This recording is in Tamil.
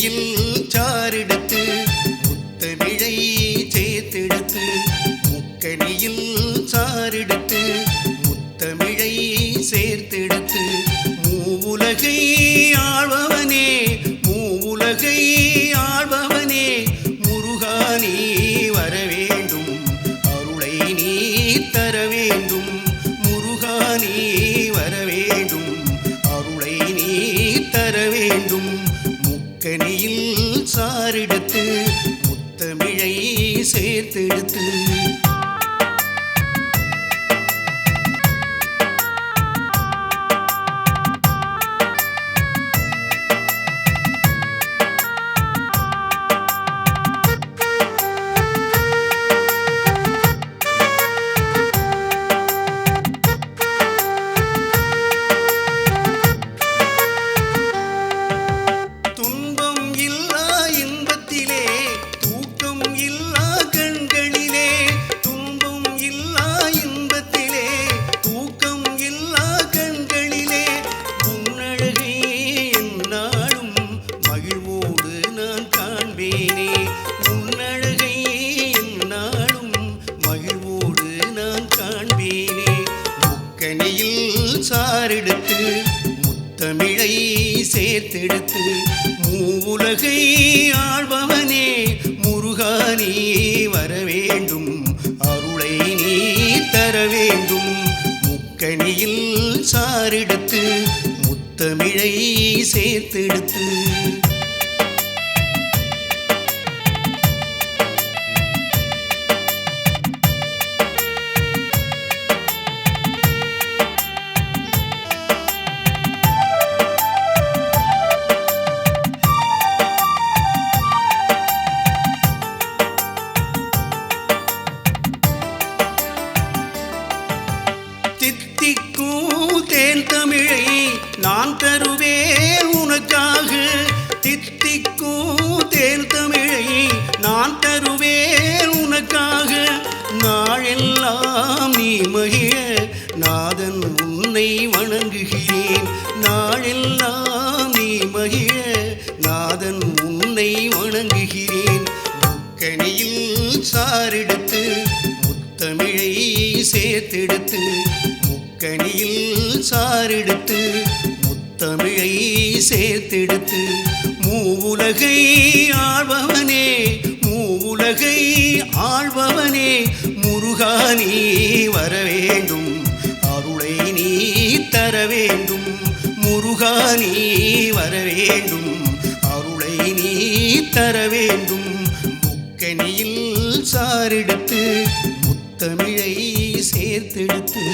முட்டையில் சாரெடுத்து முத்தமிழை சேர்த்தெடுத்து முக்கணியில் சாரெடுத்து முத்தமிழை சேர்த்தெடுத்து மூவுலகை ஆழ்பவர் முக்கனியில் சாரெடுத்து முத்தமிழை சேர்த்தெடுத்து சாரெடுத்து முத்தமிழை சேர்த்தெடுத்து மூவுலகை ஆழ்பவனே முருகா நீ வர வேண்டும் அருளை நீ தர வேண்டும். முக்கணியில் சாரெடுத்து முத்தமிழை சேர்த்தெடுத்து தித்திக்கும் தேன் தமிழை நான் தருவேன் உனக்காக. தித்திக்கும் தேன் தமிழை நான் தருவேன் உனக்காக. நாளெல்லாம் நீ மகிழ நாதன் உன்னை வணங்குகிறேன். நாளெல்லாம் நீ மகிழ நாதன் உன்னை வணங்குகிறேன். முக்கனியில் சாரெடுத்து முத்தமிழை சேர்த்தெடுத்து கனியில் சாரெடுத்து முத்தமிழை சேர்த்தெடுத்து மூவுலகை ஆழ்பவனே மூவுலகை ஆழ்பவனே முருகா நீ வர வேண்டும் அருளை நீ தர வேண்டும் முருகா நீ வர வேண்டும் அருளை நீ தர வேண்டும். முக்கனியில் சாரெடுத்து முத்தமிழை சேர்த்தெடுத்து